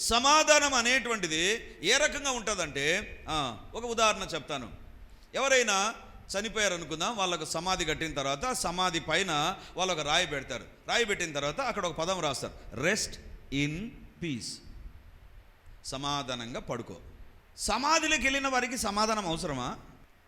సమాధానం అనేటువంటిది ఏ రకంగా ఉంటుందంటే ఒక ఉదాహరణ చెప్తాను. ఎవరైనా చనిపోయారు అనుకుందాం వాళ్ళకు సమాధి కట్టిన తర్వాత సమాధి పైన వాళ్ళు ఒక రాయి పెడతారు. రాయి పెట్టిన తర్వాత అక్కడ ఒక పదం రాస్తారు. రెస్ట్ ఇన్ పీస్ సమాధానంగా పడుకో. సమాధిలోకి వెళ్ళిన వారికి సమాధానం అవసరమా?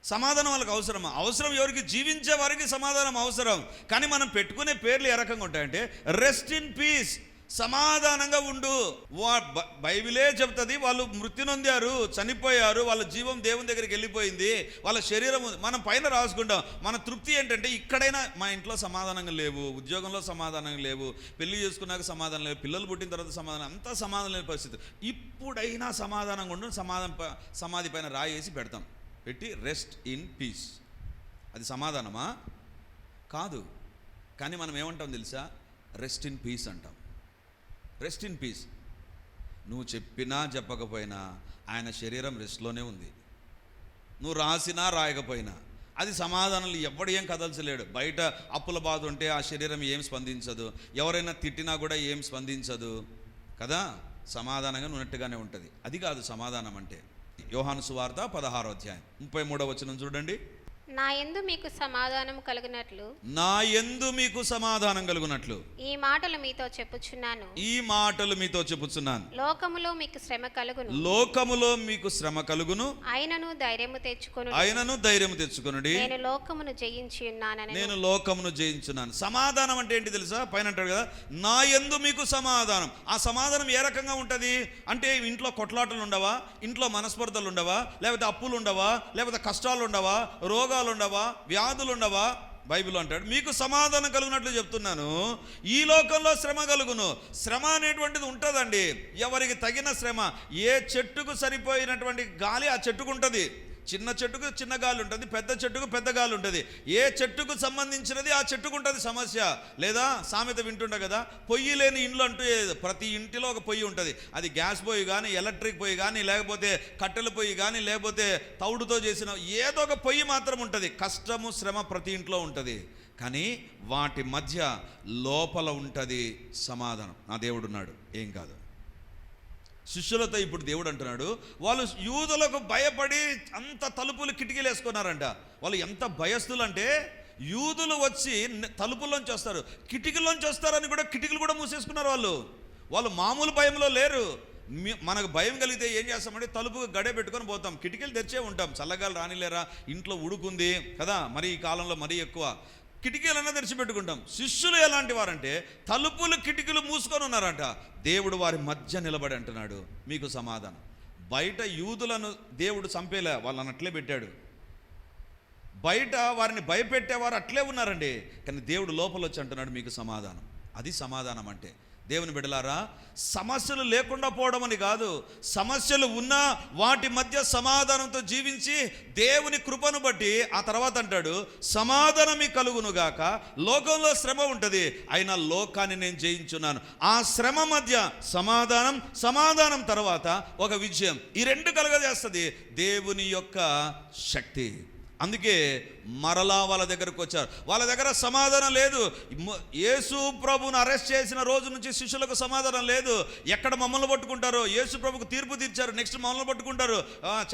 సమాధానం వాళ్ళకి అవసరమా? అవసరం ఎవరికి? జీవించే వారికి సమాధానం అవసరం. కానీ మనం పెట్టుకునే పేర్లు ఏ రకంగా ఉంటాయంటే రెస్ట్ ఇన్ పీస్ సమాధానంగా ఉండు. వా- బైబిలే చెప్తుంది వాళ్ళు మృత్యు నొందారు చనిపోయారు వాళ్ళ జీవం దేవుని దగ్గరికి వెళ్ళిపోయింది వాళ్ళ శరీరం మనం పైన రాసుకుంటాం మన తృప్తి ఏంటంటే ఇక్కడైనా మా ఇంట్లో సమాధానంగా లేవు ఉద్యోగంలో సమాధానం లేవు పెళ్ళి చేసుకున్నాక సమాధానం లేవు పిల్లలు పుట్టిన తర్వాత సమాధానం అంతా సమాధానం లేని పరిస్థితి. ఇప్పుడైనా సమాధానంగా ఉండు సమాధానం ప- సమాధి పైన రాయేసి పెడతాం. పెట్టి రెస్ట్ ఇన్ పీస్ అది సమాధానమా? కాదు. కానీ మనం ఏమంటాం తెలుసా? రెస్ట్ ఇన్ పీస్ అంటాం. రెస్ట్ ఇన్ పీస్ నువ్వు చెప్పినా చెప్పకపోయినా ఆయన శరీరం రెస్ట్లోనే ఉంది. నువ్వు రాసినా రాయకపోయినా అది సమాధానాలు ఎవడు ఏం కదల్చలేడు. బయట అప్పుల బాధ ఉంటే ఆ శరీరం ఏం స్పందించదు. ఎవరైనా తిట్టినా కూడా ఏం స్పందించదు. కదా? సమాధానంగా ఉన్నట్టుగానే ఉంటుంది. అది కాదు సమాధానం అంటే. యోహాను సువార్త పదహారో అధ్యాయం. ముప్పై మూడో వచనం చూడండి. నా యందు మీకు సమాధానం కలుగునట్లు. నా యందు మీకు సమాధానం కలుగునట్లు. ఈ మాటలు మీతో చెప్పుచున్నాను. ఈ మాటలు మీతో చెప్పుచున్నాను. లోకములో మీకు శ్రమ కలుగును. లోకములో మీకు శ్రమ కలుగును. అయినను ధైర్యము తెచ్చుకొను ఆయనను ధైర్యం తెచ్చుకొనుడి. నేను లోకమును జయించి ఉన్నానని. నేను లోకమును జయించున్నాను. సమాధానం అంటే ఏంటి తెలుసా? పైన అంటాడు కదా నా యందు మీకు సమాధానం. ఆ సమాధానం ఏ రకంగా ఉంటుంది? అంటే ఇంట్లో కొట్లాటలు ఉండవా ఇంట్లో మనస్పర్ధలు ఉండవా లేకపోతే అప్పులు ఉండవా లేకపోతే కష్టాలు ఉండవా రోగాలు ఉండవా వ్యాధులు ఉండవా బైబిల్ అంటాడు. మీకు సమాధానం కలుగునట్లు చెప్తున్నాను. ఈ లోకంలో శ్రమ కలుగును. శ్రమ అనేటువంటిది ఉంటుందండి. ఎవరికి తగిన శ్రమ? ఏ చెట్టుకు సరిపోయినటువంటి గాలి ఆ చెట్టుకు ఉంటుంది. చిన్న చెట్టుకు చిన్న గాలి ఉంటుంది పెద్ద చెట్టుకు పెద్ద గాలి ఉంటుంది. ఏ చెట్టుకు సంబంధించినది ఆ చెట్టుకు ఉంటుంది సమస్య. లేదా సామెత వింటుండే కదా పొయ్యి లేని ఇండ్లు అంటూ ప్రతి ఇంటిలో ఒక పొయ్యి ఉంటుంది. అది గ్యాస్ పొయ్యి కానీ ఎలక్ట్రిక్ పొయ్యి కానీ లేకపోతే కట్టెల పొయ్యి కానీ లేకపోతే తౌడుతో చేసిన ఏదో ఒక పొయ్యి మాత్రం ఉంటుంది. కష్టము శ్రమ ప్రతి ఇంట్లో ఉంటుంది. కానీ వాటి మధ్య లోపల ఉంటుంది సమాధానం. నా దేవుడున్నాడు. ఏం కాదు. శిష్యులతో ఇప్పుడు దేవుడు అంటున్నాడు వాళ్ళు యూదులకు భయపడి అంత తలుపులు కిటికీలు వేసుకున్నారంట. వాళ్ళు ఎంత భయస్థులు అంటే యూదులు వచ్చి తలుపుల్లోంచి వస్తారు. కిటికీలోంచి వస్తారని కూడా కిటికీలు కూడా మూసేసుకున్నారు వాళ్ళు. వాళ్ళు మామూలు భయంలో లేరు. మనకు భయం కలిగితే ఏం చేస్తామంటే తలుపు గడే పెట్టుకొని పోతాం. కిటికీలు తెచ్చే ఉంటాం. చల్లగాలు రానిలేరా? ఇంట్లో ఉడుకుంది కదా? మరి ఈ కాలంలో మరీ ఎక్కువ. కిటికీలన్నా తెరిచిపెట్టుకుంటాం శిష్యులు ఎలాంటి వారంటే తలుపులు కిటికీలు మూసుకొని ఉన్నారంట. దేవుడు వారి మధ్య నిలబడి అంటున్నాడు. మీకు సమాధానం. బయట యూదులను దేవుడు చంపేలే వాళ్ళని అట్లే పెట్టాడు. బయట వారిని భయపెట్టేవారు అట్లే ఉన్నారండి. కానీ దేవుడు లోపల వచ్చి అంటున్నాడు మీకు సమాధానం. అది సమాధానం అంటే దేవుని బిడలారా సమస్యలు లేకుండా పోవడం అని కాదు. సమస్యలు ఉన్నా వాటి మధ్య సమాధానంతో జీవించి దేవుని కృపను బట్టి ఆ తర్వాత అంటాడు సమాధానమి కలుగునుగాక లోకంలో శ్రమ ఉంటుంది. అయినా లోకాన్ని నేను జయించున్నాను. ఆ శ్రమ మధ్య సమాధానం సమాధానం తర్వాత ఒక విజయం. ఈ రెండు కలగజేస్తుంది దేవుని యొక్క శక్తి. అందుకే మరలా వాళ్ళ దగ్గరకు వచ్చారు. వాళ్ళ దగ్గర సమాధానం లేదు. యేసు ప్రభును అరెస్ట్ చేసిన రోజు నుంచి శిష్యులకు సమాధానం లేదు. ఎక్కడ మమ్మల్ని పట్టుకుంటారో? యేసు ప్రభుకు తీర్పు తీర్చారు. నెక్స్ట్ మమ్మల్ని పట్టుకుంటారు.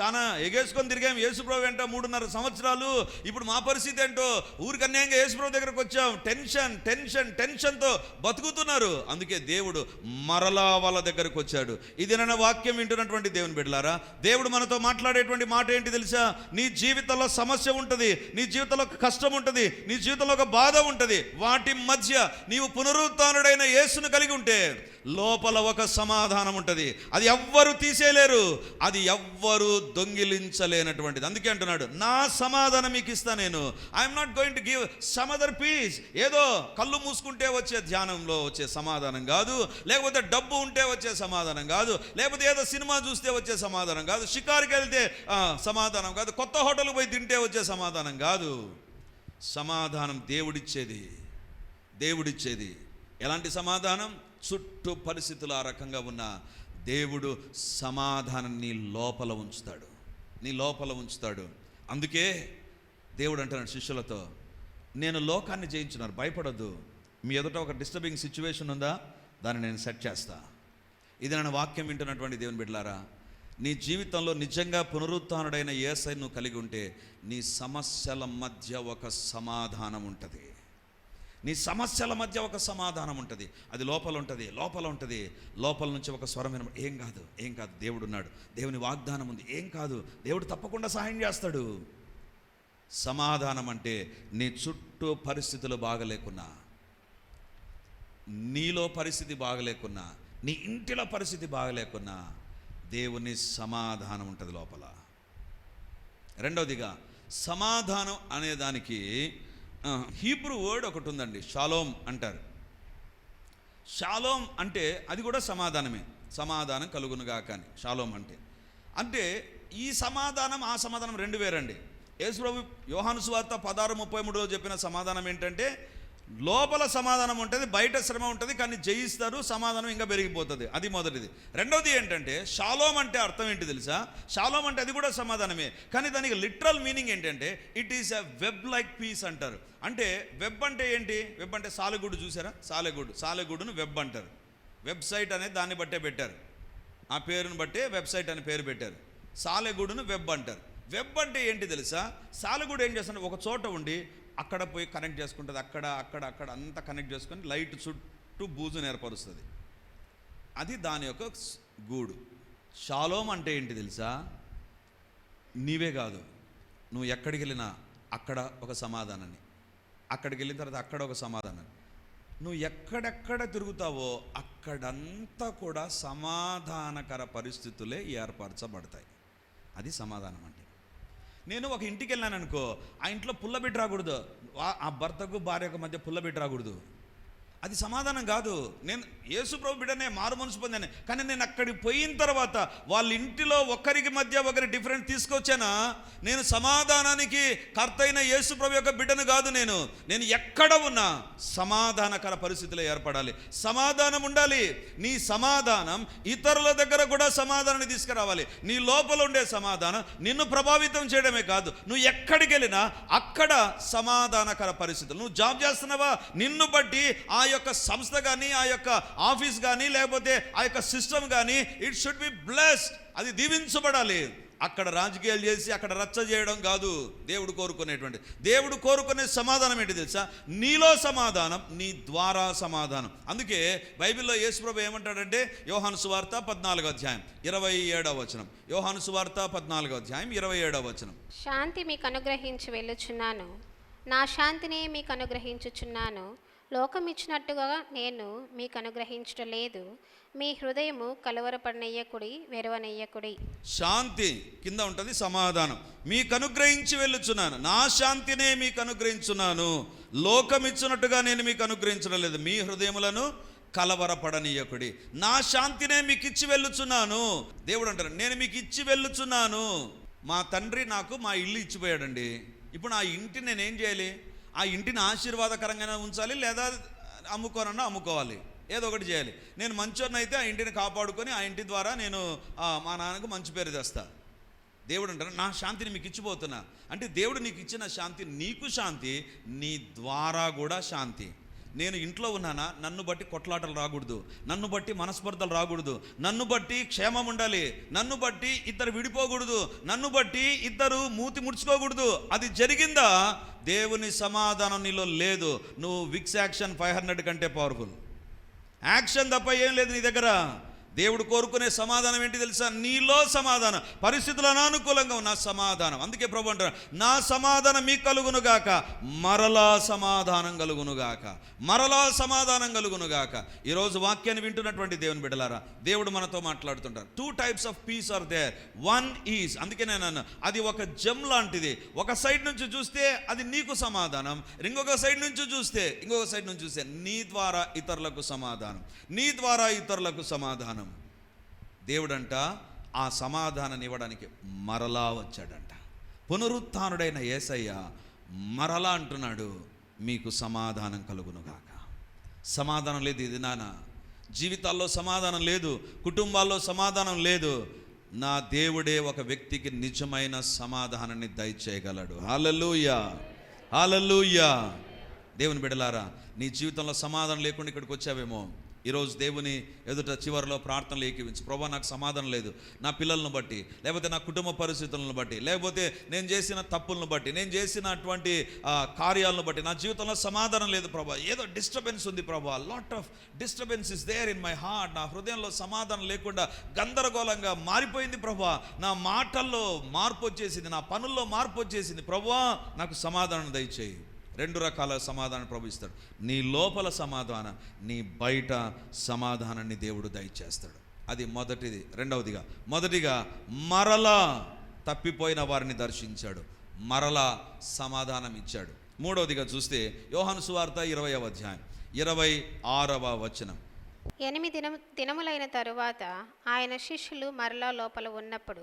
చాలా ఎగేసుకొని తిరిగాం. యేసు ప్రభు ఏంటో మూడున్నర సంవత్సరాలు. ఇప్పుడు మా పరిస్థితి ఏంటో? ఊరికి అన్యాయంగా యేసు ప్రభు దగ్గరకు వచ్చాం. టెన్షన్ టెన్షన్ టెన్షన్తో బతుకుతున్నారు. అందుకే దేవుడు మరలా వాళ్ళ దగ్గరకు వచ్చాడు. ఇది నన్న వాక్యం వింటున్నటువంటి దేవుని బిడ్డలారా? దేవుడు మనతో మాట్లాడేటువంటి మాట ఏంటి తెలుసా? నీ జీవితంలో సమస్య ఉంటుంది. నీ జీవితంలో ఒక కష్టం ఉంటుంది నీ జీవితంలో ఒక బాధ ఉంటుంది. వాటి మధ్య నీవు పునరుత్డైన యేసును కలిగి ఉంటే లోపల ఒక సమాధానం ఉంటుంది. అది ఎవ్వరు తీసేయలేరు అది ఎవ్వరు దొంగిలించలేనటువంటిది. అందుకే అంటున్నాడు నా సమాధానం మీకు ఇస్తా నేను. I'm not going to give some other peace ఏదో కళ్ళు మూసుకుంటే వచ్చే ధ్యానంలో వచ్చే సమాధానం కాదు. లేకపోతే డబ్బు ఉంటే వచ్చే సమాధానం కాదు. లేకపోతే ఏదో సినిమా చూస్తే వచ్చే సమాధానం కాదు. షికారుకి వెళ్తే సమాధానం కాదు. కొత్త హోటల్కి పోయి తింటే వచ్చే సమాధానం కాదు. సమాధానం దేవుడిచ్చేది. దేవుడిచ్చేది. ఎలాంటి సమాధానం? చుట్టూ పరిస్థితులు ఆ రకంగా ఉన్న దేవుడు సమాధానం నీ లోపల ఉంచుతాడు. నీ లోపల ఉంచుతాడు. అందుకే దేవుడు అంటున్నాడు శిష్యులతో నేను లోకాన్ని జయించున్నాను భయపడద్దు. మీ ఎదుట ఒక డిస్టర్బింగ్ సిచ్యువేషన్ ఉందా? దాన్ని నేను సెట్ చేస్తా. ఇది నన్ను వాక్యం వింటున్నటువంటి దేవుని బిడ్డలారా నీ జీవితంలో నిజంగా పునరుత్డైన ఏసై నువ్వు కలిగి ఉంటే నీ సమస్యల మధ్య ఒక సమాధానం ఉంటుంది. నీ సమస్యల మధ్య ఒక సమాధానం ఉంటుంది. అది లోపల ఉంటుంది లోపల ఉంటుంది. లోపల నుంచి ఒక స్వరం విన ఏం కాదు ఏం కాదు దేవుడు ఉన్నాడు. దేవుని వాగ్దానం ఉంది. ఏం కాదు దేవుడు తప్పకుండా సహాయం చేస్తాడు. సమాధానం అంటే నీ చుట్టూ పరిస్థితులు బాగలేకున్నా నీలో పరిస్థితి బాగలేకున్నా నీ ఇంటిలో పరిస్థితి బాగలేకున్నా దేవుని సమాధానం ఉంటుంది లోపల. రెండవదిగా సమాధానం అనే దానికి హీబ్రూ వర్డ్ ఒకటి ఉందండి షాలోమ్ అంటారు. షాలోమ్ అంటే అది కూడా సమాధానమే సమాధానం కలుగునుగా కానీ షాలోమ్ అంటే. అంటే ఈ సమాధానం ఆ సమాధానం రెండు వేరండి. యేసుప్రభు యోహాను సువార్త పదహారు ముప్పై మూడులో చెప్పిన సమాధానం ఏంటంటే లోపల సమాధానం ఉంటుంది బయట శ్రమ ఉంటుంది కానీ జయిస్తారు సమాధానం ఇంకా పెరిగిపోతుంది. అది మొదటిది. రెండోది ఏంటంటే షాలోం అంటే అర్థం ఏంటి తెలుసా? షాలోం అంటే అది కూడా సమాధానమే. కానీ దానికి లిటరల్ మీనింగ్ ఏంటంటే it is a web like peace అంటారు. అంటే వెబ్ అంటే ఏంటి? వెబ్ అంటే సాలెగూడు చూసారా? సాలెగూడు. సాలెగూడును వెబ్ అంటారు. వెబ్సైట్ అనేది దాన్ని బట్టే పెట్టారు. ఆ పేరును బట్టే వెబ్సైట్ అని పేరు పెట్టారు. సాలెగూడును వెబ్ అంటారు. వెబ్ అంటే ఏంటి తెలుసా? సాలెగూడు ఏం చేస్తాడు? ఒక చోట ఉండి అక్కడ పోయి కనెక్ట్ చేసుకుంటుంది. అక్కడ అక్కడ అక్కడ అంతా కనెక్ట్ చేసుకొని లైట్ చుట్టూ బూజును ఏర్పరుస్తుంది. అది దాని యొక్క గూడు. షాలోం అంటే ఏంటి తెలుసా? నీవే కాదు. నువ్వు ఎక్కడికి వెళ్ళినా అక్కడ ఒక సమాధానాన్ని. అక్కడికి వెళ్ళిన తర్వాత అక్కడ ఒక సమాధానం నువ్వు ఎక్కడెక్కడ తిరుగుతావో అక్కడంతా కూడా సమాధానకర పరిస్థితులే ఏర్పరచబడతాయి. అది సమాధానం అంటే. నేను ఒక ఇంటికి వెళ్ళాను అనుకో ఆ ఇంట్లో పుల్లబిడ్డ రాకూడదు. ఆ- భర్తకు భార్యకు మధ్య పుల్లబిడ్డ రాకూడదు. అది సమాధానం కాదు. నేను యేసు ప్రభు బిడ్డనే మారు మనసు పొందాను. కానీ నేను అక్కడికి పోయిన తర్వాత వాళ్ళ ఇంటిలో ఒకరికి మధ్య ఒకరి డిఫరెంట్ తీసుకొచ్చానా? నేను సమాధానానికి కర్త అయిన యేసు ప్రభు యొక్క బిడ్డను కాదు నేను. నేను ఎక్కడ ఉన్నా సమాధానకర పరిస్థితులు ఏర్పడాలి. సమాధానం ఉండాలి. నీ సమాధానం ఇతరుల దగ్గర కూడా సమాధానాన్ని తీసుకురావాలి. నీ లోపల ఉండే సమాధానం నిన్ను ప్రభావితం చేయడమే కాదు. నువ్వు ఎక్కడికి వెళ్ళినా అక్కడ సమాధానకర పరిస్థితులు. నువ్వు జాబ్ చేస్తున్నావా? నిన్ను బట్టి ఆ యొక్క సంస్థ కానీ ఆ యొక్క ఆఫీస్ కానీ లేకపోతే ఆ యొక్క సిస్టమ్ కానీ ఇట్ షుడ్ బి బ్లెస్డ్ అది దీవించబడాలి. అక్కడ రాజకీయాలు చేసి అక్కడ రచ్చ చేయడం కాదు దేవుడు కోరుకునేటువంటి. దేవుడు కోరుకునే సమాధానం ఏంటి తెలుసా? నీలో సమాధానం నీ ద్వారా సమాధానం. అందుకే బైబిల్లో యేసుప్రభు ఏమంటాడంటే యోహాను సువార్త పద్నాలుగో అధ్యాయం ఇరవై ఏడవ వచనం. యోహాను సువార్త పద్నాలుగో అధ్యాయం ఇరవై ఏడవ వచనం. శాంతి మీకు అనుగ్రహించి వెళ్ళుచున్నాను. నా శాంతిని మీకు అనుగ్రహించుచున్నాను లోకం ఇచ్చినట్టుగా నేను మీకు అనుగ్రహించడం లేదు మీ హృదయము కలవరపడనయ్యకుడి వెరవనయ్యకుడి శాంతి కింద ఉంటుంది సమాధానం. మీకు అనుగ్రహించి వెళ్ళుచున్నాను. నా శాంతినే మీకు అనుగ్రహించున్నాను లోకం ఇచ్చినట్టుగా నేను మీకు అనుగ్రహించడం లేదు మీ హృదయములను కలవరపడనీయకుడి. నా శాంతినే మీకు ఇచ్చి వెళ్ళుచున్నాను. దేవుడు అంటారు నేను మీకు ఇచ్చి వెళ్ళుచున్నాను. మా తండ్రి నాకు మా ఇల్లు ఇచ్చిపోయాడండి. ఇప్పుడు ఆ ఇంటిని నేనేం చేయాలి? ఆ ఇంటిని ఆశీర్వాదకరంగానే ఉంచాలి లేదా అమ్ముకోనన్నా అమ్ముకోవాలి. ఏదో ఒకటి చేయాలి. నేను మంచోడిని అయితే ఆ ఇంటిని కాపాడుకొని ఆ ఇంటి ద్వారా నేను మా నాన్నకు మంచి పేరు తెస్తా. దేవుడు అంటారు నా శాంతిని మీకు ఇచ్చిపోతున్నా. అంటే దేవుడు నీకు ఇచ్చిన శాంతి నీకు శాంతి నీ ద్వారా కూడా శాంతి. నేను ఇంట్లో ఉన్నానా? నన్ను బట్టి కొట్లాటలు రాకూడదు. నన్ను బట్టి మనస్పర్ధలు రాకూడదు. నన్ను బట్టి క్షేమం ఉండాలి. నన్ను బట్టి ఇద్దరు విడిపోకూడదు. నన్ను బట్టి ఇద్దరు మూతి ముడుచుకోకూడదు. అది జరిగిందా? దేవుని సమాధానం నీలో లేదు. నువ్వు విక్స్ యాక్షన్ ఫైవ్ హండ్రెడ్ కంటే పవర్ఫుల్. యాక్షన్ తప్ప ఏం లేదు నీ దగ్గర. దేవుడు కోరుకునే సమాధానం ఏంటి తెలుసా? నీలో సమాధానం. పరిస్థితులు అనానుకూలంగా ఉన్న సమాధానం. అందుకే ప్రభు అంటారు నా సమాధానం మీకు కలుగును గాక మరలా సమాధానం కలుగును గాక మరలా సమాధానం కలుగును గాక. ఈరోజు వాక్యాన్ని వింటున్నటువంటి దేవుని బిడ్డలారా దేవుడు మనతో మాట్లాడుతుంటారు. Two types of peace are there one is అందుకే నేను అన్నాను అది ఒక జమ్ లాంటిది. ఒక సైడ్ నుంచి చూస్తే అది నీకు సమాధానం. ఇంకొక సైడ్ నుంచి చూస్తే ఇంకొక సైడ్ నుంచి చూస్తే నీ ద్వారా ఇతరులకు సమాధానం. నీ ద్వారా ఇతరులకు సమాధానం. దేవుడంట ఆ సమాధానాన్ని ఇవ్వడానికి మరలా వచ్చాడంట. పునరుత్నుడైన యేసయ్య మరలా అంటున్నాడు మీకు సమాధానం కలుగునుగాక సమాధానం లేదు ఇది నాన్న. జీవితాల్లో సమాధానం లేదు కుటుంబాల్లో సమాధానం లేదు. నా దేవుడే ఒక వ్యక్తికి నిజమైన సమాధానాన్ని దయచేయగలడు. హాలలుయా హాలలుయా దేవుని బిడలారా నీ జీవితంలో సమాధానం లేకుండా ఇక్కడికి వచ్చావేమో. ఈరోజు దేవుని ఎదుట చివరిలో ప్రార్థనలు ఏకీవించు. ప్రభా నాకు సమాధానం లేదు. నా పిల్లలను బట్టి లేకపోతే నా కుటుంబ పరిస్థితులను బట్టి లేకపోతే నేను చేసిన తప్పులను బట్టి నేను చేసినటువంటి అటువంటి కార్యాలను బట్టి నా జీవితంలో సమాధానం లేదు ప్రభా. ఏదో డిస్టర్బెన్స్ ఉంది ప్రభా. Lot of disturbance is there in my heart నా హృదయంలో సమాధానం లేకుండా గందరగోళంగా మారిపోయింది ప్రభా. నా మాటల్లో మార్పు వచ్చేసింది నా పనుల్లో మార్పు వచ్చేసింది. ప్రభా నాకు సమాధానం దయచేయి. రెండు రకాల సమాధానం ప్రభు ఇస్తాడు. నీ లోపల సమాధానం నీ బయట సమాధానాన్ని దేవుడు దయచేస్తాడు. అది మొదటిది. రెండవదిగా మొదటిగా మరలా తప్పిపోయిన వారిని దర్శించాడు. మరలా సమాధానం ఇచ్చాడు. మూడవదిగా చూస్తే యోహాను సువార్త ఇరవై అధ్యాయం ఇరవై ఆరవ వచనం. ఎనిమిది దినం దినములైన తరువాత ఆయన శిష్యులు మరలా లోపల ఉన్నప్పుడు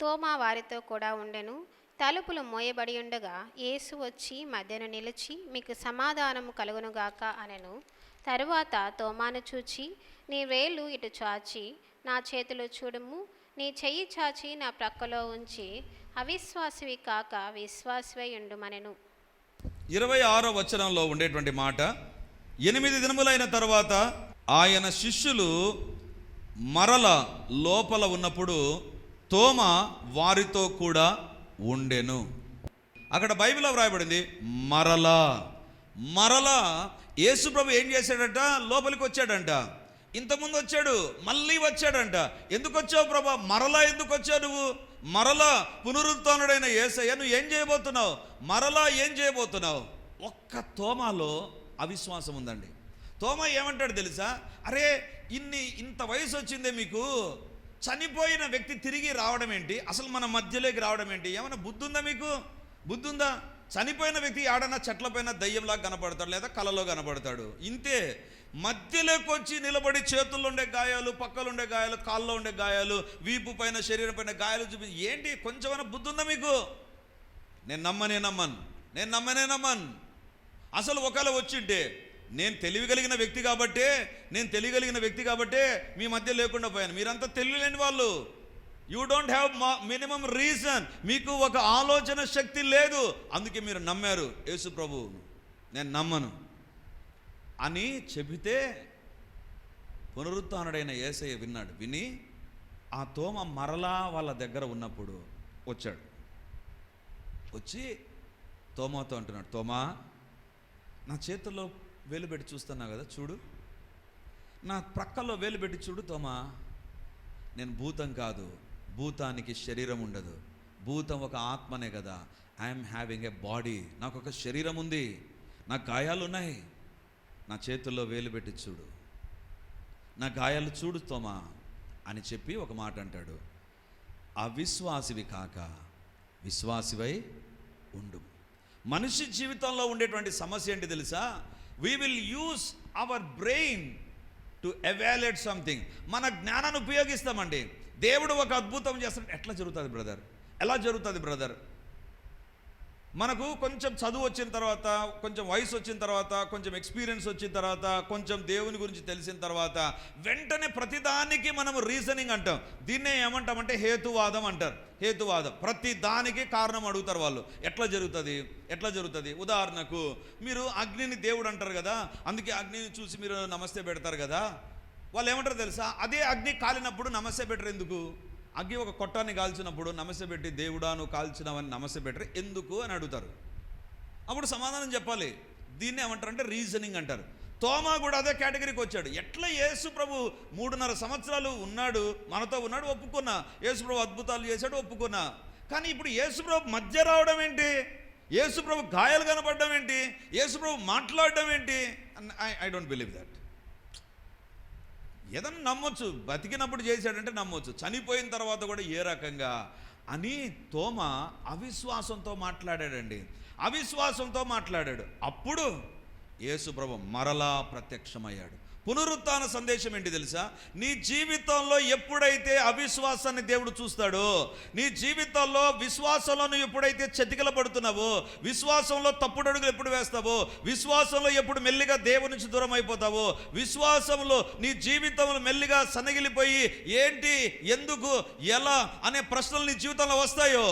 తోమా వారితో కూడా ఉండెను. తలుపులు మోయబడి ఉండగా యేసు వచ్చి మధ్యను నిలిచి మీకు సమాధానము కలుగునుగాక అనెను. తరువాత తోమాను చూచి నీ వేలు ఇటు చాచి నా చేతిలో చూడము. నీ చెయ్యి చాచి నా ప్రక్కలో ఉంచి అవిశ్వాసివి కాక విశ్వాసివై ఉండుమనెను. ఇరవై ఆరో వచనంలో ఉండేటువంటి మాట ఎనిమిది దినములైన తర్వాత ఆయన శిష్యులు మరల లోపల ఉన్నప్పుడు తోమ వారితో కూడా ఉండెను. అక్కడ బైబిల్లో వ్రాయబడింది మరలా. మరలా యేసుప్రభు ఏం చేశాడట? లోపలికి వచ్చాడంట. ఇంతకుముందు వచ్చాడు మళ్ళీ వచ్చాడంట. ఎందుకు వచ్చావు ప్రభా? మరలా ఎందుకు వచ్చావు నువ్వు? మరలా పునరుత్డైన ఏసయ్య నువ్వు ఏం చేయబోతున్నావు? మరలా ఏం చేయబోతున్నావు? ఒక్క తోమాలో అవిశ్వాసం ఉందండి. తోమ ఏమంటాడు తెలుసా? అరే ఇన్ని ఇంత వయసు వచ్చిందే మీకు? చనిపోయిన వ్యక్తి తిరిగి రావడం ఏంటి? అసలు మన మధ్యలోకి రావడం ఏంటి? ఏమైనా బుద్ధి ఉందా మీకు? బుద్ధి ఉందా చనిపోయిన వ్యక్తి ఆడన్నా చెట్లపైన దయ్యంలా కనపడతాడు లేదా కలలో కనపడతాడు? ఇంతే. మధ్యలోకి వచ్చి నిలబడి చేతుల్లో ఉండే గాయాలు పక్కలు ఉండే గాయాలు కాల్లో ఉండే గాయాలు వీపు పైన శరీరం పైన గాయాలు చూపి ఏంటి? కొంచెమైనా బుద్ధి ఉందా మీకు? నేను నమ్మనే నమ్మను. నేను నమ్మనే నమ్మను. అసలు ఒకవేళ వచ్చింటే నేను తెలివిగలిగిన వ్యక్తి కాబట్టే నేను తెలియగలిగిన వ్యక్తి కాబట్టే మీ మధ్య లేకుండా పోయాను. మీరంతా తెలియలేని వాళ్ళు. You don't have minimum reason మీకు ఒక ఆలోచన శక్తి లేదు. అందుకే మీరు నమ్మారు యేసు ప్రభు నేను నమ్మను. అని చెబితే పునరుత్డైన ఏసయ్య విన్నాడు. విని ఆ తోమ మరలా వాళ్ళ దగ్గర ఉన్నప్పుడు వచ్చాడు. వచ్చి తోమాతో అంటున్నాడు తోమా నా చేతుల్లో వేలు పెట్టి చూస్తున్నావు కదా చూడు. నా ప్రక్కల్లో వేలు పెట్టి చూడు తోమా. నేను భూతం కాదు భూతానికి శరీరం ఉండదు. భూతం ఒక ఆత్మనే కదా. ఐఎమ్ హ్యావింగ్ ఏ బాడీ నాకు ఒక శరీరం ఉంది. నా గాయాలు ఉన్నాయి. నా చేతుల్లో వేలు పెట్టి చూడు. నా గాయాలు చూడు తోమా అని చెప్పి ఒక మాట అంటాడు. అవిశ్వాసివి కాక విశ్వాసివై ఉండు. మనిషి జీవితంలో ఉండేటువంటి సమస్య ఏంటి తెలుసా? We will use our brain to evaluate something మన జ్ఞానాన్ని ఉపయోగిస్తామండి. దేవుడు ఒక అద్భుతం చేస్తాడు. ఎట్లా జరుగుతుంది బ్రదర్ ఎలా జరుగుతుంది బ్రదర్ మనకు కొంచెం చదువు వచ్చిన తర్వాత కొంచెం వయసు వచ్చిన తర్వాత కొంచెం ఎక్స్పీరియన్స్ వచ్చిన తర్వాత కొంచెం దేవుని గురించి తెలిసిన తర్వాత వెంటనే ప్రతిదానికి మనం రీజనింగ్ అంటాం. దీన్నే ఏమంటామంటే హేతువాదం అంటారు. హేతువాదం. ప్రతి దానికి కారణం అడుగుతారు వాళ్ళు. ఎట్లా జరుగుతుంది? ఎట్లా జరుగుతుంది? ఉదాహరణకు మీరు అగ్నిని దేవుడు అంటారు కదా అందుకే అగ్నిని చూసి మీరు నమస్తే పెడతారు కదా. వాళ్ళు ఏమంటారు తెలుసా? అదే అగ్ని కాలినప్పుడు నమస్తే పెట్టరు ఎందుకు? అగ్గి ఒక కొట్టాన్ని కాల్చినప్పుడు నమస్తే దేవుడా నువ్వు కాల్చినవని నమస్తే ఎందుకు అని అడుగుతారు. అప్పుడు సమాధానం చెప్పాలి. దీన్ని ఏమంటారు అంటే రీజనింగ్ అంటారు. తోమా కూడా అదే కేటగిరీకి వచ్చాడు. ఎట్లా యేసు ప్రభు మూడున్నర సంవత్సరాలు ఉన్నాడు మనతో ఉన్నాడు ఒప్పుకున్నా. యేసు ప్రభు అద్భుతాలు చేశాడు ఒప్పుకున్నా. కానీ ఇప్పుడు యేసు ప్రభు మధ్య రావడం ఏంటి? యేసు ప్రభు గాయాలు కనపడడం ఏంటి? యేసు ప్రభు మాట్లాడడం ఏంటి? I I don't believe that. ఏదన్నా నమ్మొచ్చు. బతికినప్పుడు చేశాడంటే నమ్మొచ్చు. చనిపోయిన తర్వాత కూడా ఏ రకంగా? అని తోమ అవిశ్వాసంతో మాట్లాడాడండి. అవిశ్వాసంతో మాట్లాడాడు. అప్పుడు యేసుప్రభు మరలా ప్రత్యక్షమయ్యాడు. పునరుత్థాన సందేశం ఏంటి తెలుసా? నీ జీవితంలో ఎప్పుడైతే అవిశ్వాసాన్ని దేవుడు చూస్తాడో నీ జీవితంలో విశ్వాసంలో నువ్వు ఎప్పుడైతే చతికిల పడుతున్నావో విశ్వాసంలో తప్పుడు అడుగులు ఎప్పుడు వేస్తావో విశ్వాసంలో ఎప్పుడు మెల్లిగా దేవుని నుంచి దూరం అయిపోతావో విశ్వాసంలో నీ జీవితంలో మెల్లిగా సన్నగిలిపోయి ఏంటి ఎందుకు ఎలా అనే ప్రశ్నలు నీ జీవితంలో వస్తాయో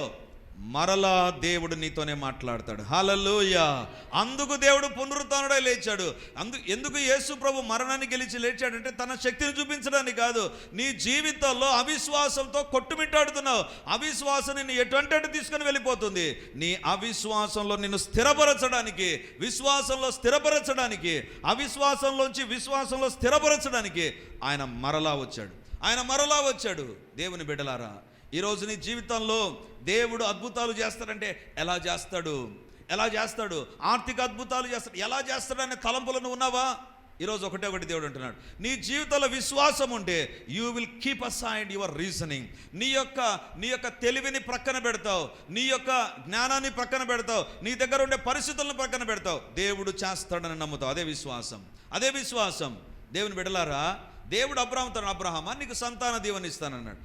మరలా దేవుడు నీతోనే మాట్లాడతాడు. హలలుయ అందుకు దేవుడు పునరుత్నుడై లేచాడు. అందు ఎందుకు యేసు ప్రభు మరణాన్ని గెలిచి లేచాడంటే తన శక్తిని చూపించడానికి కాదు. నీ జీవితంలో అవిశ్వాసంతో కొట్టుమిట్టాడుతున్నావు. అవిశ్వాసం నిన్ను ఎటువంటి అటు వెళ్ళిపోతుంది? నీ అవిశ్వాసంలో నిన్ను స్థిరపరచడానికి విశ్వాసంలో స్థిరపరచడానికి అవిశ్వాసంలోంచి విశ్వాసంలో స్థిరపరచడానికి ఆయన మరలా వచ్చాడు. ఆయన మరలా వచ్చాడు. దేవుని బిడ్డలారా ఈరోజు నీ జీవితంలో దేవుడు అద్భుతాలు చేస్తాడంటే ఎలా చేస్తాడు? ఎలా చేస్తాడు? ఆర్థిక అద్భుతాలు చేస్తాడు. ఎలా చేస్తాడనే తలంపులు ఉన్నావా? ఈరోజు ఒకటే ఒకటి దేవుడు అంటున్నాడు. నీ జీవితంలో విశ్వాసం ఉంటే you will keep aside your reasoning నీ యొక్క నీ యొక్క తెలివిని ప్రక్కన పెడతావు. నీ యొక్క జ్ఞానాన్ని ప్రక్కన పెడతావు. నీ దగ్గర ఉండే పరిస్థితులను ప్రక్కన పెడతావు. దేవుడు చేస్తాడని నమ్ముతావు. అదే విశ్వాసం. అదే విశ్వాసం. దేవుని బిడలారా దేవుడు అబ్రహాంతో అబ్రహామా? నీకు సంతాన దీవెన ఇస్తానన్నాడు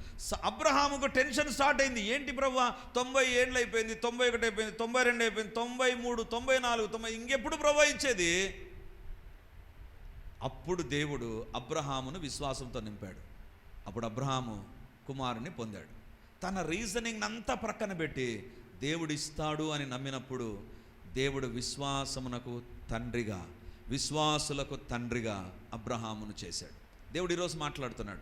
అబ్రహాముకు టెన్షన్ స్టార్ట్ అయింది. ఏంటి ప్రభు తొంభై ఏళ్ళు అయిపోయింది తొంభై ఒకటి అయిపోయింది తొంభై రెండు అయిపోయింది తొంభై మూడు తొంభై నాలుగు తొంభై ఇంకెప్పుడు ప్రభు ఇచ్చేది? అప్పుడు దేవుడు అబ్రహామును విశ్వాసంతో నింపాడు. అప్పుడు అబ్రహాము కుమారుని పొందాడు. తన రీజనింగ్ అంతా ప్రక్కన పెట్టి దేవుడు ఇస్తాడు అని నమ్మినప్పుడు దేవుడు విశ్వాసమునకు తండ్రిగా విశ్వాసులకు తండ్రిగా అబ్రహామును చేశాడు. దేవుడు ఈరోజు మాట్లాడుతున్నాడు.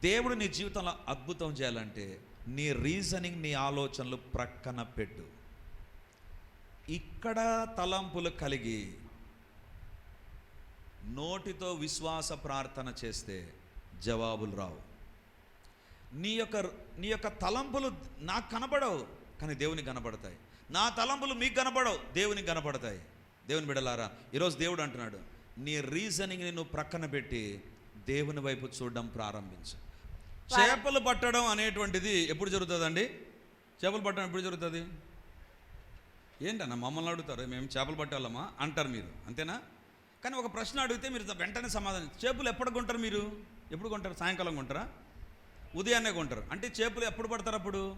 దేవుడు నీ జీవితంలో అద్భుతం చేయాలంటే నీ రీజనింగ్ నీ ఆలోచనలు ప్రక్కన పెట్టు. ఇక్కడ తలంపులు కలిగి నోటితో విశ్వాస ప్రార్థన చేస్తే జవాబులు రావు. నీ యొక్క నీ యొక్క తలంపులు నాకు కనబడవు కానీ దేవునికి కనబడతాయి. నా తలంపులు మీకు కనబడవు దేవునికి కనబడతాయి. దేవుని బిడలారా ఈరోజు దేవుడు అంటున్నాడు నీ రీజనింగ్ని నువ్వు ప్రక్కన పెట్టి దేవుని వైపు చూడడం ప్రారంభించు. చేపలు పట్టడం అనేటువంటిది ఎప్పుడు జరుగుతుందండి? చేపలు పట్టడం ఎప్పుడు జరుగుతుంది? ఏంటన్నా మమ్మల్ని అడుగుతారు? మేము చేపలు పట్టాలమ్మా అంటారు మీరు. అంతేనా? కానీ ఒక ప్రశ్న అడిగితే మీరు వెంటనే సమాధానం. చేపలు ఎప్పుడు కొంటారు మీరు? ఎప్పుడు కొంటారు? సాయంకాలం కొంటారా? ఉదయాన్నే కొంటారు. అంటే చేపలు ఎప్పుడు పడతారు అప్పుడు?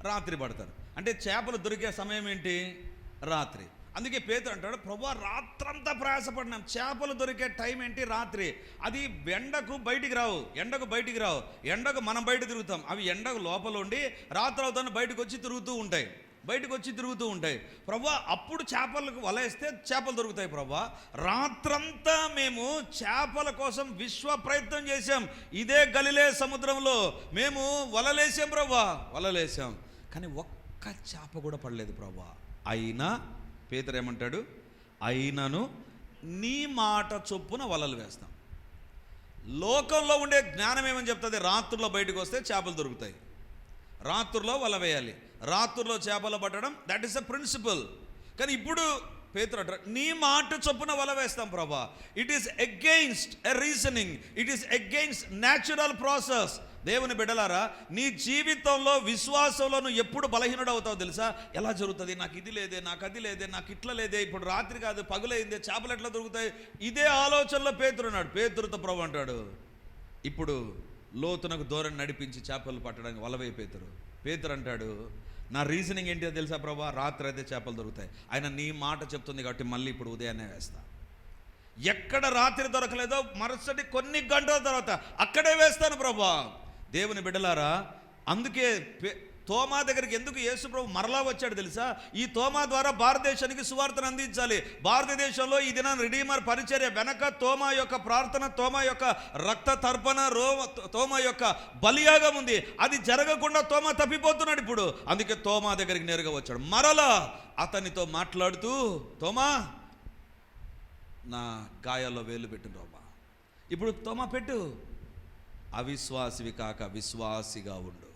రాత్రి పడతారు. అంటే చేపలు దొరికే సమయం ఏంటి? రాత్రి. అందుకే పేతురు అంటాడు ప్రభా రాత్రంతా ప్రయాసపడినాం. చేపలు దొరికే టైం ఏంటి? రాత్రి. అది ఎండకు బయటికి రావు. ఎండకు బయటికి రావు. ఎండకు మనం బయట తిరుగుతాం. అవి ఎండకు లోపల ఉండి రాత్రి అవుతాను బయటకు వచ్చి తిరుగుతూ ఉంటాయి. బయటకు వచ్చి తిరుగుతూ ఉంటాయి. ప్రభా అప్పుడు చేపలకు వలేస్తే చేపలు దొరుకుతాయి ప్రభా. రాత్రంతా మేము చేపల కోసం విశ్వ ప్రయత్నం చేశాం. ఇదే గలిలే సముద్రంలో. మేము వలలేసాం ప్రభా. వలలేసాం కానీ ఒక్క చేప కూడా పడలేదు ప్రభా. అయినా పేదరు ఏమంటాడు? అయినను నీ మాట చొప్పున వలలు వేస్తాం. లోకంలో ఉండే జ్ఞానం ఏమని చెప్తుంది? రాత్రుల్లో బయటకు వస్తే చేపలు దొరుకుతాయి. రాత్రుల్లో వల వేయాలి. రాత్రుల్లో చేపలు పట్టడం దట్ ఈస్ అ ప్రిన్సిపల్ కానీ ఇప్పుడు పేతురు అంటారు నీ మాట చొప్పున వల వేస్తాం ప్రభా. It is against a reasoning it is against natural process దేవుని బిడ్డలారా నీ జీవితంలో విశ్వాసంలో నువ్వు ఎప్పుడు బలహీనుడు అవుతావు తెలుసా? ఎలా జరుగుతుంది? నాకు ఇది లేదే నాకు అది లేదే నాకు ఇట్లా లేదే ఇప్పుడు రాత్రి కాదు పగులైందే చేపలు ఎట్లా దొరుకుతాయి? ఇదే ఆలోచనలో పేతురున్నాడు పేతురుతో ప్రభు అంటాడు ఇప్పుడు లోతునకు దూరం నడిపించి చేపలు పట్టడానికి వలవే పేతురు. పేతురు అంటాడు నా రీజనింగ్ ఏంటో తెలుసా ప్రభా? రాత్రి అయితే చేపలు దొరుకుతాయి. ఆయన నీ మాట చెప్తుంది కాబట్టి మళ్ళీ ఇప్పుడు ఉదయాన్నే వేస్తా. ఎక్కడ రాత్రి దొరకలేదో మరుసటి కొన్ని గంటల తర్వాత అక్కడే వేస్తాను ప్రభా. దేవుని బిడ్డలారా అందుకే తోమా దగ్గరికి ఎందుకు యేసుప్రభు మరలా వచ్చాడు తెలుసా? ఈ తోమా ద్వారా భారతదేశానికి సువార్తను అందించాలి. భారతదేశంలో ఈ దినం రిడీమర్ పరిచర్య వెనక తోమా యొక్క ప్రార్థన తోమా యొక్క రక్త తర్పణ రోమ తోమా యొక్క బలియాగం ఉంది. అది జరగకుండా తోమా తప్పిపోతున్నాడు ఇప్పుడు. అందుకే తోమా దగ్గరికి నేరుగా వచ్చాడు. మరలా అతనితో మాట్లాడుతూ తోమా నా గాయాల్లో వేలు పెట్టు రోమా ఇప్పుడు తోమా పెట్టు. అవిశ్వాసివి కాక విశ్వాసిగా ఉండు.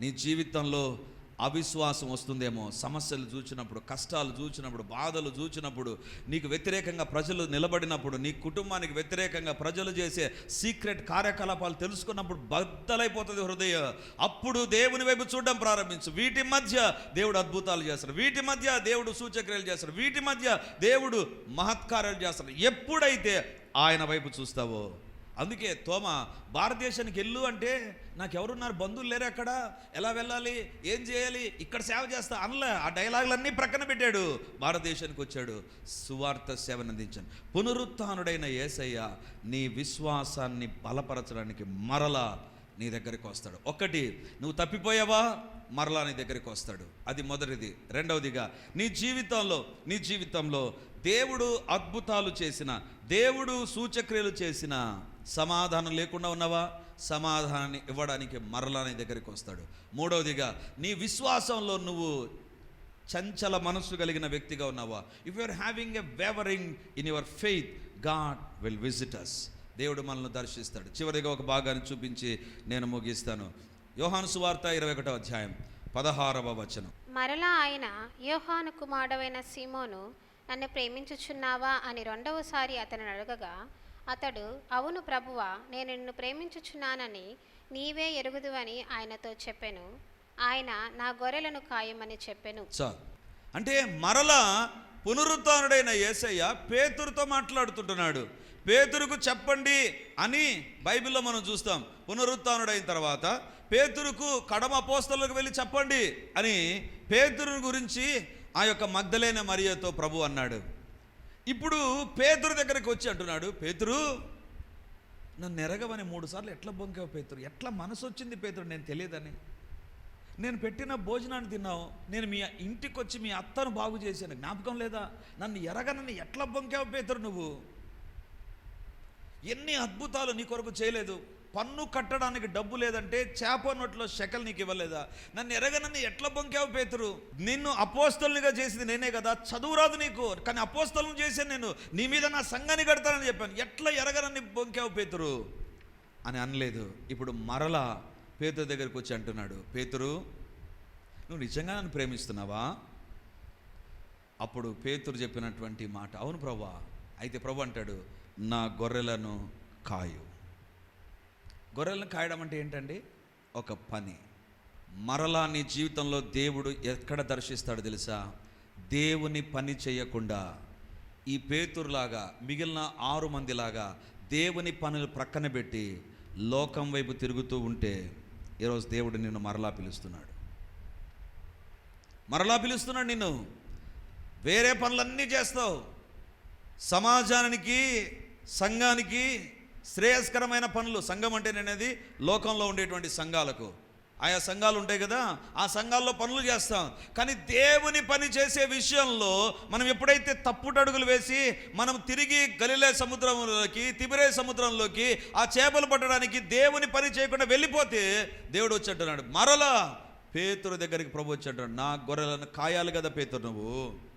నీ జీవితంలో అవిశ్వాసం వస్తుందేమో సమస్యలు చూచినప్పుడు కష్టాలు చూచినప్పుడు బాధలు చూచినప్పుడు నీకు వ్యతిరేకంగా ప్రజలు నిలబడినప్పుడు నీ కుటుంబానికి వ్యతిరేకంగా ప్రజలు చేసే సీక్రెట్ కార్యకలాపాలు తెలుసుకున్నప్పుడు బద్దలైపోతుంది హృదయం. అప్పుడు దేవుని వైపు చూడడం ప్రారంభించు. వీటి మధ్య దేవుడు అద్భుతాలు చేస్తాడు. వీటి మధ్య దేవుడు సూచక్రియలు చేస్తాడు. వీటి మధ్య దేవుడు మహత్కార్యాలు చేస్తాడు. ఎప్పుడైతే ఆయన వైపు చూస్తావో అందుకే తోమ భారతదేశానికి వెళ్ళు అంటే నాకెవరున్నారు? బంధువులు లేరు అక్కడ. ఎలా వెళ్ళాలి? ఏం చేయాలి? ఇక్కడ సేవ చేస్తా అనలే. ఆ డైలాగులన్నీ ప్రక్కన పెట్టాడు. భారతదేశానికి వచ్చాడు. సువార్త సేవను అందించాను పునరుత్నుడైన యేసయ్య నీ విశ్వాసాన్ని బలపరచడానికి మరలా నీ దగ్గరికి వస్తాడు. ఒకటి నువ్వు తప్పిపోయావా? మరలా నీ దగ్గరికి వస్తాడు. అది మొదటిది. రెండవదిగా నీ జీవితంలో నీ జీవితంలో దేవుడు అద్భుతాలు చేసిన దేవుడు సూచక్రియలు చేసిన సమాధానం లేకుండా ఉన్నావా? సమాధానాన్ని ఇవ్వడానికి మరలా నీ దగ్గరికి వస్తాడు. మూడవదిగా నీ విశ్వాసంలో నువ్వు చంచల మనస్సు కలిగిన వ్యక్తిగా ఉన్నావా? If you are having a wavering in your faith God will visit us దేవుడు మనల్ని దర్శిస్తాడు. చివరిగా ఒక భాగాన్ని చూపించి నేను ముగిస్తాను. యోహాను సువార్త ఇరవై ఒకటో అధ్యాయం పదహారవ వచనం. మరలా ఆయన యోహాను కుమారుడైన సీమోను నన్ను ప్రేమించుచున్నావా? అని రెండవసారి అతను అడగగా అతడు అవును ప్రభువా నేను నిన్ను ప్రేమించుచున్నానని నీవే ఎరుగుదువని ఆయనతో చెప్పెను. ఆయన నా గొర్రెలను ఖాయమని చెప్పెను. అంటే మరలా పునరుత్డైన ఏసయ్య పేతురుతో మాట్లాడుతుంటున్నాడు. పేతురుకు చెప్పండి అని బైబిల్లో మనం చూస్తాం. పునరుత్డైన తర్వాత పేతురుకు కడమ పోస్తలకు వెళ్ళి చెప్పండి అని పేతురు గురించి ఆ యొక్క మగ్ధలైన మరియతో ప్రభు అన్నాడు. ఇప్పుడు పేతురు దగ్గరికి వచ్చి అంటున్నాడు పేతురు నన్ను ఎరగవని మూడు సార్లు ఎట్లా బొంకావు పేతురు? ఎట్లా మనసు వచ్చింది పేతురు? నేను తెలియదని. నేను పెట్టిన భోజనాన్ని తిన్నావు నేను మీ ఇంటికి వచ్చి మీ అత్తను బాగు చేశాను. జ్ఞాపకం లేదా? నన్ను ఎరగనని ఎట్లా బొంకావు పేతురు నువ్వు? ఎన్ని అద్భుతాలు నీ కొరకు చేయలేదు. పన్ను కట్టడానికి డబ్బు లేదంటే చేప నోట్లో షకల్ నీకు ఇవ్వలేదా? నన్ను ఎరగనని ఎట్లా బొంకావు పేతురు? నిన్ను అపోస్తలునిగా చేసింది నేనే కదా చదువు రాదు నీకు. కానీ అపోస్తలను చేశాను నేను. నీ మీద నా సంఘాన్ని కడతానని చెప్పాను. ఎట్లా ఎరగనని బొంకావు పేతురు? అని అనలేదు. ఇప్పుడు మరలా పేతురు దగ్గరికి వచ్చి అంటున్నాడు. పేతురు నువ్వు నిజంగా నన్ను ప్రేమిస్తున్నావా? అప్పుడు పేతురు చెప్పినటువంటి మాట అవును ప్రభా అయితే ప్రభు అంటాడు నా గొర్రెలను కాయు. గొర్రెలను కాయడం అంటే ఏంటండి? ఒక పని. మరలా నీ జీవితంలో దేవుడు ఎక్కడ దర్శిస్తాడు తెలుసా? దేవుని పని చేయకుండా ఈ పేతురులాగా మిగిలిన ఆరు మందిలాగా దేవుని పనులు ప్రక్కన పెట్టి లోకం వైపు తిరుగుతూ ఉంటే ఈరోజు దేవుడు నిన్ను మరలా పిలుస్తున్నాడు. మరలా పిలుస్తున్నాడు నిన్ను. వేరే పనులన్నీ చేస్తావు. సమాజానికి సంఘానికి శ్రేయస్కరమైన పనులు సంఘం అంటే నేనేది? లోకంలో ఉండేటువంటి సంఘాలకు. ఆయా సంఘాలు ఉంటాయి కదా? ఆ సంఘాల్లో పనులు చేస్తాం. కానీ దేవుని పని చేసే విషయంలో మనం ఎప్పుడైతే తప్పుటడుగులు వేసి మనం తిరిగి గలిలే సముద్రంలోకి తిబిరే సముద్రంలోకి ఆ చేపలు పట్టడానికి దేవుని పని చేయకుండా వెళ్ళిపోతే దేవుడు వచ్చి మరలా పేతురు దగ్గరికి ప్రభు వచ్చి నా గొర్రెలను కాయాలి కదా పేతురు నువ్వు.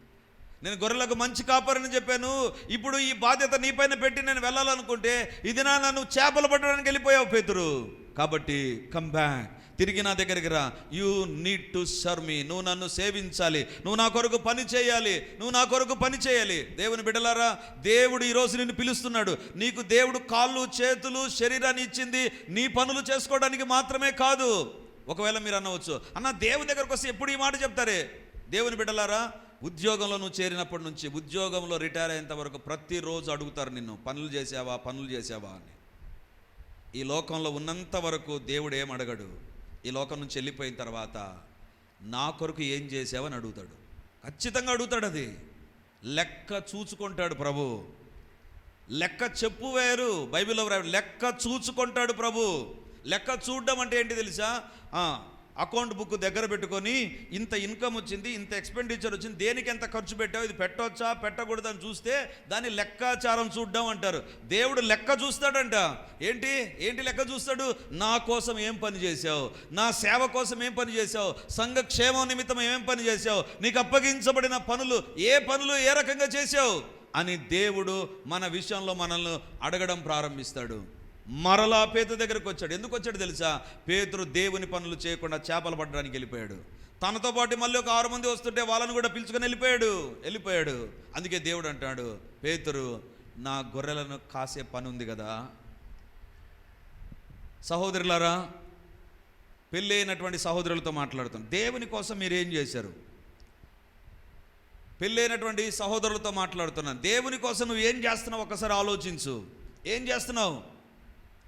నేను గొర్రెలకు మంచి కాపరని చెప్పాను. ఇప్పుడు ఈ బాధ్యత నీపైన పెట్టి నేను వెళ్ళాలనుకుంటే ఇది నా నన్ను చేపలు పట్టడానికి వెళ్ళిపోయావు పేతురు. కాబట్టి కమ్ బ్యాక్ తిరిగి నా దగ్గరికి రా. You need to serve me నువ్వు నన్ను సేవించాలి. నువ్వు నా కొరకు పని చేయాలి. నువ్వు నా కొరకు పని చేయాలి. దేవుని బిడ్డలారా దేవుడు ఈరోజు నిన్ను పిలుస్తున్నాడు. నీకు దేవుడు కాళ్ళు చేతులు శరీరాన్ని ఇచ్చింది నీ పనులు చేసుకోవడానికి మాత్రమే కాదు. ఒకవేళ మీరు అనవచ్చు అన్న దేవుని దగ్గరకు వస్తే ఎప్పుడు ఈ మాట చెప్తారే? దేవుని బిడ్డలారా ఉద్యోగంలో నువ్వు చేరినప్పటి నుంచి ఉద్యోగంలో రిటైర్ అయ్యేంత వరకు ప్రతిరోజు అడుగుతారు నిన్ను పనులు చేసావా పనులు చేసావా అని. ఈ లోకంలో ఉన్నంత వరకు దేవుడు ఏం అడగడు. ఈ లోకం నుంచి వెళ్ళిపోయిన తర్వాత నా కొరకు ఏం చేసావని అడుగుతాడు. ఖచ్చితంగా అడుగుతాడు అది. లెక్క చూచుకుంటాడు ప్రభు. లెక్క చెప్పు వేరు. బైబిల్లో లెక్క చూచుకుంటాడు ప్రభు. లెక్క చూడడం అంటే ఏంటి తెలుసా? అకౌంట్ బుక్ దగ్గర పెట్టుకొని ఇంత ఇన్కమ్ వచ్చింది ఇంత ఎక్స్పెండిచర్ వచ్చింది దేనికి ఎంత ఖర్చు పెట్టావు ఇది పెట్టవచ్చా పెట్టకూడదని చూస్తే దాన్ని లెక్కాచారం చూడడం అంటారు. దేవుడు లెక్క చూస్తాడంట. ఏంటి? ఏంటి లెక్క చూస్తాడు? నా కోసం ఏం పని చేశావు? నా సేవ కోసం ఏం పని చేశావు? సంఘ క్షేమం నిమిత్తం ఏం పని చేశావు? నీకు అప్పగించబడిన పనులు ఏ పనులు ఏ రకంగా చేశావు? అని దేవుడు మన విషయంలో మనల్ని అడగడం ప్రారంభిస్తాడు. మరలా పేతురు దగ్గరకు వచ్చాడు. ఎందుకు వచ్చాడు తెలుసా? పేతురు దేవుని పనులు చేయకుండా చేపలు పట్టడానికి వెళ్ళిపోయాడు. తనతో పాటు మళ్ళీ ఒక ఆరు మంది వస్తుంటే వాళ్ళని కూడా పిలుచుకొని వెళ్ళిపోయాడు. వెళ్ళిపోయాడు. అందుకే దేవుడు అంటాడు పేతురు నా గొర్రెలను కాసే పని ఉంది కదా. సహోదరులారా పెళ్ళి అయినటువంటి సహోదరులతో మాట్లాడుతాం దేవుని కోసం మీరు ఏం చేశారు? పెళ్ళైనటువంటి సహోదరులతో మాట్లాడుతున్నాను. దేవుని కోసం నువ్వు ఏం చేస్తున్నావు? ఒకసారి ఆలోచించు. ఏం చేస్తున్నావు?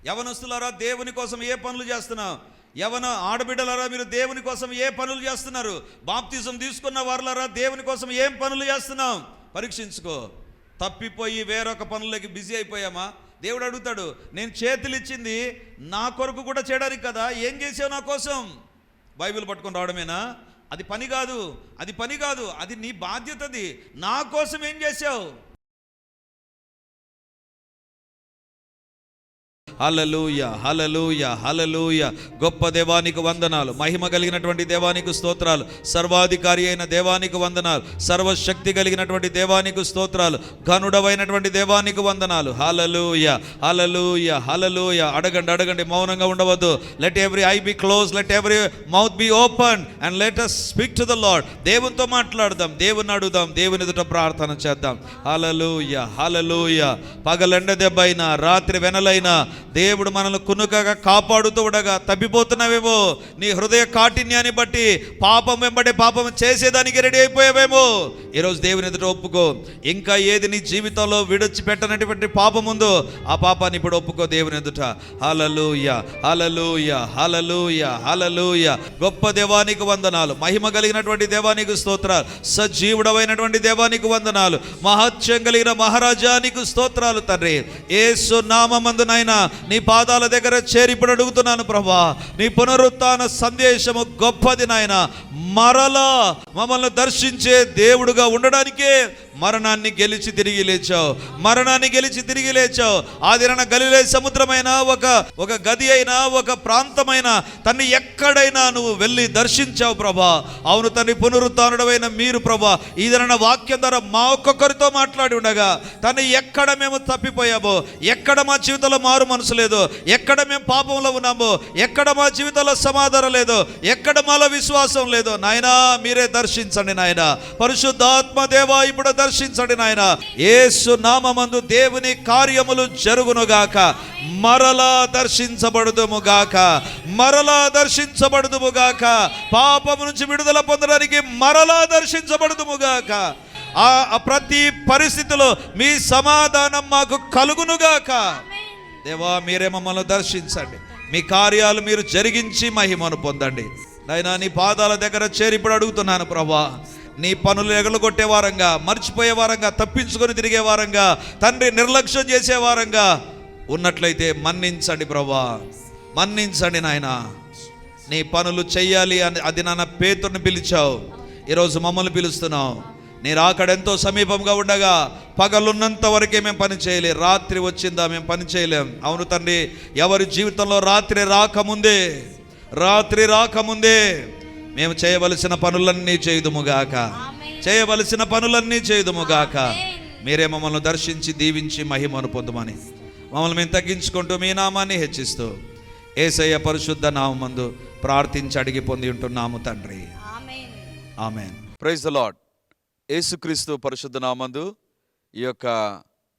యవనస్తులారా దేవుని కోసం ఏ పనులు చేస్తున్నావు? యవన ఆడబిడ్డలారా మీరు దేవుని కోసం ఏ పనులు చేస్తున్నారు? బాప్తిజం తీసుకున్న వారులారా దేవుని కోసం ఏం పనులు చేస్తున్నాం పరీక్షించుకో. తప్పిపోయి వేరొక పనులకి బిజీ అయిపోయామా? దేవుడు అడుగుతాడు నేను చేతులు ఇచ్చింది నా కొరకు కూడా చేయడానికి కదా ఏం చేసావు నా కోసం? బైబిల్ పట్టుకొని రావడమేనా? అది పని కాదు అది పని కాదు అది నీ బాధ్యతది. నా కోసం ఏం చేసావు? హలలుయ హలలుయ హలలుయ గొప్ప దేవానికి వందనాలు మహిమ కలిగినటువంటి దేవానికి స్తోత్రాలు సర్వాధికారి అయిన దేవానికి వందనాలు సర్వశక్తి కలిగినటువంటి దేవానికి స్తోత్రాలు ఘనుడవైనటువంటి దేవానికి వందనాలు. హలలుయ హలలుయ హలలుయ అడగండి అడగండి మౌనంగా ఉండవద్దు. Let every eye be close let every mouth be open and let us speak to the lord దేవునితో మాట్లాడదాం దేవుని అడుగుదాం దేవుని ఎదుట ప్రార్థన చేద్దాం. హలలుయ హలలుయ పగలెండ దెబ్బైనా రాత్రి వెనలైనా దేవుడు మనల్ని కునుకగా కాపాడుతూ ఉండగా తప్పిపోతున్నావేమో. నీ హృదయ కాఠిన్యాన్ని బట్టి పాపం వెంబడే పాపం చేసేదానికి రెడీ అయిపోయావేమో. ఈరోజు దేవుని ఎదుట ఒప్పుకో. ఇంకా ఏది నీ జీవితంలో విడిచిపెట్టనటువంటి పాపం ఉందో ఆ పాపాన్ని ఇప్పుడు ఒప్పుకో దేవుని ఎదుట. హలలుయ హలలుయ హలలుయ హలలుయ గొప్ప దేవానికి వందనాలు. మహిమ కలిగినటువంటి దేవానికి స్తోత్రాలు. సజీవుడమైనటువంటి దేవానికి వందనాలు. మహత్యం కలిగిన మహారాజానికి స్తోత్రాలు తండ్రి. ఏ నామందునైనా నీ పాదాల దగ్గర చేరి ఇప్పుడు అడుగుతున్నాను ప్రభా. నీ పునరుత్థాన సందేశము గొప్పది నాయన. మరలా మమ్మల్ని దర్శించే దేవుడుగా ఉండడానికే మరణాన్ని గెలిచి తిరిగి లేచావు. మరణాన్ని గెలిచి తిరిగి లేచావు. ఆదిరణ గలిలే సముద్రమైన ఒక ఒక గది అయినా ఒక ప్రాంతమైన తన్ని ఎక్కడైనా నువ్వు వెళ్ళి దర్శించావు ప్రభా. అవును తన్ని పునరుత్డమైన మీరు ప్రభా ఈదరణ వాక్యం ద్వారా మా ఒక్కొక్కరితో మాట్లాడి ఉండగా తను ఎక్కడ మేము తప్పిపోయామో ఎక్కడ మా జీవితంలో మారు మనసు లేదు ఎక్కడ మేము పాపంలో ఉన్నామో ఎక్కడ మా జీవితంలో సమాధానం లేదు ఎక్కడ మాలో విశ్వాసం లేదు. నాయనా మీరే దర్శించండి నాయన. పరిశుద్ధాత్మ దేవా ఇప్పుడు దర్శించండి నాయన. ఏసు నామమందు దేవుని కార్యములు జరుగునుగాక. మరలా దర్శించబడుదుముగాక. మరలా దర్శించబడుదుముగాక. పాపము నుంచి విడుదల పొందడానికి మరలా దర్శించబడుదుముగాక. ఆ ఆ ప్రతి పరిస్థితిలో మీ సమాధానం మాకు కలుగునుగాక. దేవా మీరే మమ్మల్ని దర్శించండి. మీ కార్యాలు మీరు జరిగించి మహిమను పొందండి. నాయనా నీ పాదాల దగ్గర చేరి ఇప్పుడు అడుగుతున్నాను ప్రభా. నీ పనులు ఎగలగొట్టే వారంగా మర్చిపోయే వారంగా తప్పించుకొని తిరిగే వారంగా తండ్రి నిర్లక్ష్యం చేసే వారంగా ఉన్నట్లయితే మన్నించండి ప్రభా మన్నించండి నాయన. నీ పనులు చెయ్యాలి అని అది నాన్న పేతుని పిలిచావు. ఈరోజు మమ్మల్ని పిలుస్తున్నావు. నీ రాకడ సమీపంగా ఉండగా పగలున్నంత వరకే మేము పని చేయలేం. రాత్రి వచ్చిందా మేము పని చేయలేం. అవును తండ్రి ఎవరి జీవితంలో రాత్రి రాకముందే రాత్రి రాకముందే మేము చేయవలసిన పనులన్నీ చేయుదుముగాక. చేయవలసిన పనులన్నీ చేయుదుముగాక. మీరే మమ్మల్ని దర్శించి దీవించి మహిమను పొందుమని. మమ్మల్ని మేము తగ్గించుకుంటూ మీ నామాన్ని హెచ్చిస్తూ ఏసయ్య పరిశుద్ధ నామందు ప్రార్థించి అడిగి పొంది ఉంటున్నాము తండ్రి. ఆమెన్. ప్రైజ్ ద లాడ్ యేసుక్రీస్తు పరిశుద్ధ నామందు ఈ యొక్క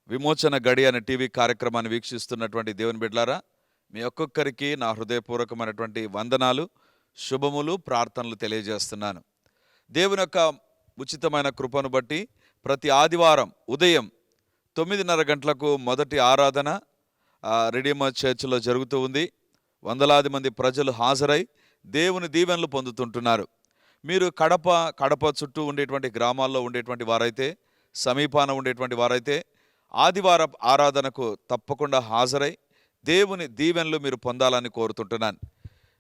విమోచన గడి అనే టీవీ కార్యక్రమాన్ని వీక్షిస్తున్నటువంటి దేవుని బిడ్లారా మీ ఒక్కొక్కరికి నా హృదయపూర్వకమైనటువంటి వందనాలు. శుభములు ప్రార్థనలు తెలియజేస్తున్నాను. దేవుని యొక్క ఉచితమైన కృపను బట్టి ప్రతి ఆదివారం ఉదయం తొమ్మిదిన్నర గంటలకు మొదటి ఆరాధన ఆ, రెడీమర్ చర్చిలో జరుగుతూ ఉంది. వందలాది మంది ప్రజలు హాజరై దేవుని దీవెనలు పొందుతుంటున్నారు. మీరు కడప కడప చుట్టూ ఉండేటువంటి గ్రామాల్లో ఉండేటువంటి వారైతే సమీపాన ఉండేటువంటి వారైతే ఆదివారం ఆరాధనకు తప్పకుండా హాజరై దేవుని దీవెనలు మీరు పొందాలని కోరుతుంటున్నాను.